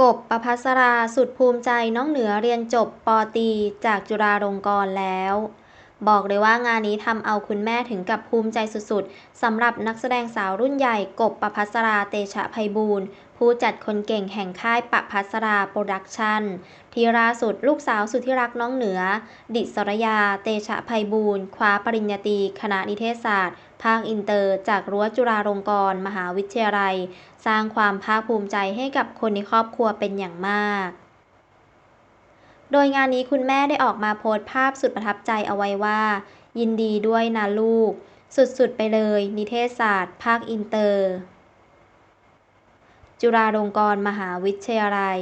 กบประภัสราสุดภูมิใจน้องเหนือเรียนจบปตีจากจุฬาลงกรณ์แล้ว บอกเลยว่างานนี้ทำเอาคุณแม่ถึงกับภูมิใจสุดๆสำหรับนักแสดงสาวรุ่นใหญ่กบประภัสราเตชะไพบูลย์ผู้จัดคนเก่งแห่งค่ายประภัสราโปรดักชั่นที่ล่าสุดลูกสาวสุดที่รักน้องเหนือ ดิศรยา เตชะไพบูลย์คว้าปริญญาตรีคณะนิเทศศาสตร์ ภาคอินเตอร์จากรั้วจุฬาลงกรณ์มหาวิทยาลัย สร้างความภาคภูมิใจให้กับคนในครอบครัวเป็นอย่างมาก โดยงานนี้คุณแม่ได้ออกมาโพสต์ภาพสุดประทับใจเอาไว้ว่า ยินดีด้วยนะลูก สุดๆไปเลย นิเทศศาสตร์ ภาคอินเตอร์ จุฬาลงกรณ์มหาวิทยาลัย